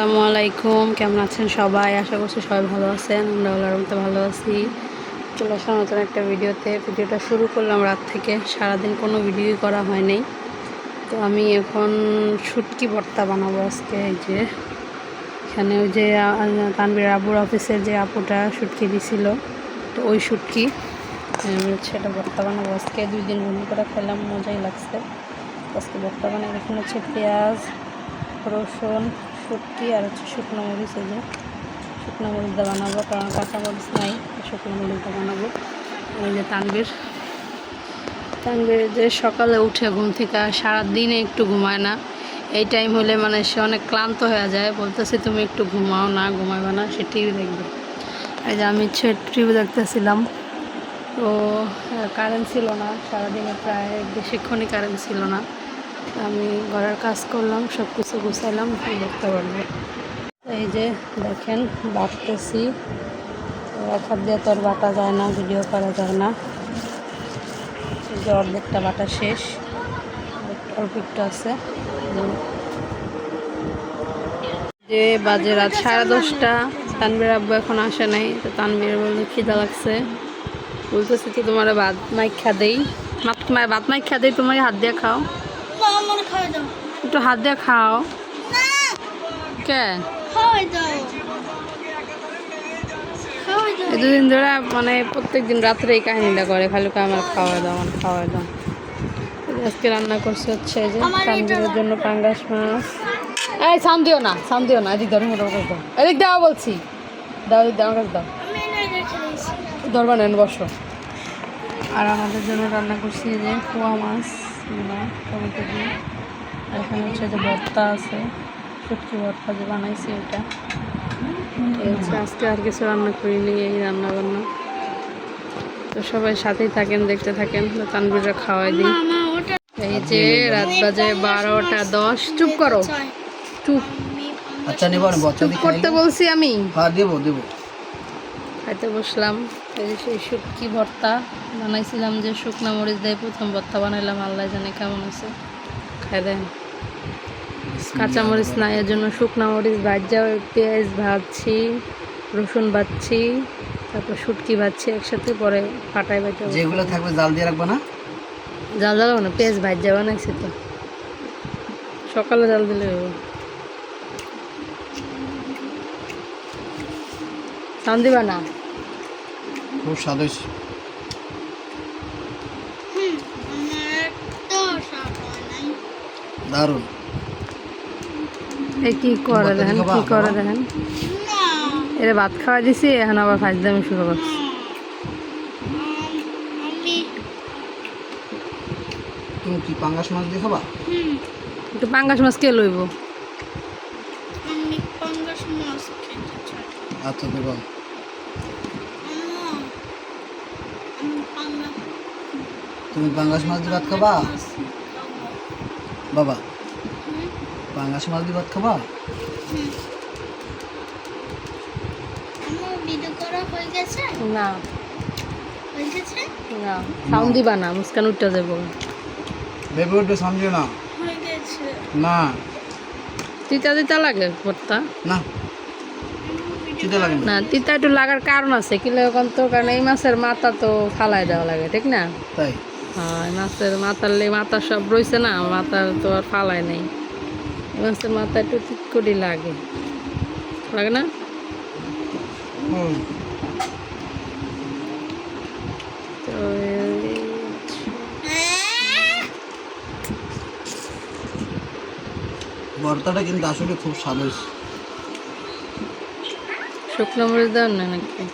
আসসালামু আলাইকুম। কেমন আছেন সবাই? আশা করছি সবাই ভালো আছেন। আমরা আল্লাহর মতো ভালো আছি। চলে আসলাম নতুন একটা ভিডিওতে। ভিডিওটা শুরু করলাম রাত থেকে। সারাদিন কোনো ভিডিওই করা হয়নি তো আমি এখন শুটকি ভর্তা বানাবো আজকে। এই যে, এখানে ওই যে তানবীর আবুর অফিসের যে আপুটা শুটকি দিছিল, তো ওই শুটকি এটা ভর্তা বানাবো আজকে। দুই দিন ভুল করে খেলাম মজাই লাগছে। আজকে ভর্তা বানাই। এখানে হচ্ছে পেঁয়াজ, রসুন শুটকি আর হচ্ছে শুকনো মরিচ এই যে। শুকনো মরিচ দিয়ে বানাবো, কারণ কাঁচা মরিচ নাই, শুকনো মরিচ দিয়ে বানাবো এই যে তানবীর তানবীর যে সকালে উঠে ঘুম থেকে সারাদিনে একটু ঘুমায় না। এই টাইম হলে মানে সে অনেক ক্লান্ত হয়ে যায়। বলতেছে, তুমি একটু ঘুমাও না, ঘুমাইবে না। সে টিভি দেখবে। এই যে আমি হচ্ছে টিভি দেখতেছিলাম। তো কারেন্ট ছিল না। সারাদিনে প্রায় বেশিক্ষণই কারেন্ট ছিল না। আমি ঘরের কাজ করলাম সব কিছু গুছাইলাম দেখতে পারব এই যে দেখেন বাটতেছি তো এক হাত দিয়ে তো আর বাটা যায় না, ভিডিও করা যায় না। যে অর্ধেকটা বাটা শেষ। অল্প একটু আছে। যে বাজে রাত সাড়ে দশটা তানবীর আব্বু এখন আসে নাই, তো তানবীর বলতে খিদা লাগছে। বলতেছে কি তোমার ভাত মাইক খা দেই ভাত মাইক খা দেই তোমার হাত দিয়ে খাও না আমার খাওয়াই দাও একটু হাত দিয়ে খাও। কে? দুদিন ধরে মানে প্রত্যেক দিন রাত্রে এই কাহিনীটা করে খালি আমার খাওয়াই দাও আমার খাওয়াই দাও। আজকে রান্না করছে হচ্ছে যে আমার জন্য পাঙ্গাস মাছ। এই সান দিও না সান দিও না এদিক ধরো মোটা দাও এদিক দাও। বলছি। দাও এদিক দাও আমার কাছে দাও ধরবা নেন বসো। আর আমাদের জন্য রান্না করছি এই যে পোয়া মাছ এগুলো টমেটো দিয়ে। আর এখানে হচ্ছে যে ভর্তা আছে শুটকি ভর্তা যে বানাইছি এটা। এই হচ্ছে আজকে আর কিছু রান্না করিনি এই রান্না বান্না তো সবাই সাথেই থাকেন দেখতে থাকেন তো তানবিররা খাওয়াই দিই। এই যে রাত বাজে বারোটা দশ চুপ করো। চুপ। আচ্ছা নেব করতে বলছি আমি। হ্যাঁ দেবো দেবো। খাইতে বসলাম। সেই শুটকি ভর্তা বানাইছিলাম যে শুকনা মরিচ দিয়ে প্রথম ভর্তা বানাইলাম আল্লাহ জানে কেমন আছে খাই দেন। কাঁচা মরিচ নাই এর জন্য শুকনা মরিচ ভাজা পেঁয়াজ ভাজছি রসুন ভাজছি তারপর শুটকি ভাজছি একসাথে পরে ফাটাই বাটা যেগুলো থাকবে জাল দিয়ে রাখব না? জাল জাল না পেঁয়াজ ভাজা বানাইছি তো। সকালে জাল দিলে হবে দিবা না? খুব স্বাদ হয়েছে। হয় দারুণ। এই কি করে দেখেন কি করে। দেখেন? এরা ভাত খাওয়া দিছি এখন আবার ফাজদামি শুরু করছে। তুমি কি পাঙ্গাস মাছ দিয়ে খাবা? হুম। একটু পাঙ্গাস মাছ কে লইব। আমি পাঙ্গাস মাছ খেতে চাই। আচ্ছা দেবো আম্মা, আমি পাঙ্গাস তুমি পাঙ্গাস মাছ দিয়ে ভাত খাবা? বাবা পাঙ্গাস মাছ দিয়ে ভাত খাবা? হুম। আমার ভিডিও করা হয়ে গেছে? না। না। সাউন্ড দিবা না মুস্কান উঠতে যাব। ভেবে উঠে সমঝে না। না। তিতা তিতা লাগে ভর্তা না। চিন্তা লাগে না। না তিতা একটু লাগার কারণ আছে কি লাগে কোন তো কারণ এই মাছের মাথা তো ফালাই দেওয়া লাগে ঠিক না? তাই। মাছের মাথার লে মাথা সব রয়েছে না মাথার তো আর ফালাই নেই। মাছের মাথা একটু তিতকুটি লাগে। লাগে না? তো ভর্তাটা কিন্তু আসলে খুব স্বাদ হয়েছে শুকনো মরিচ দেওয়ার না নাকি।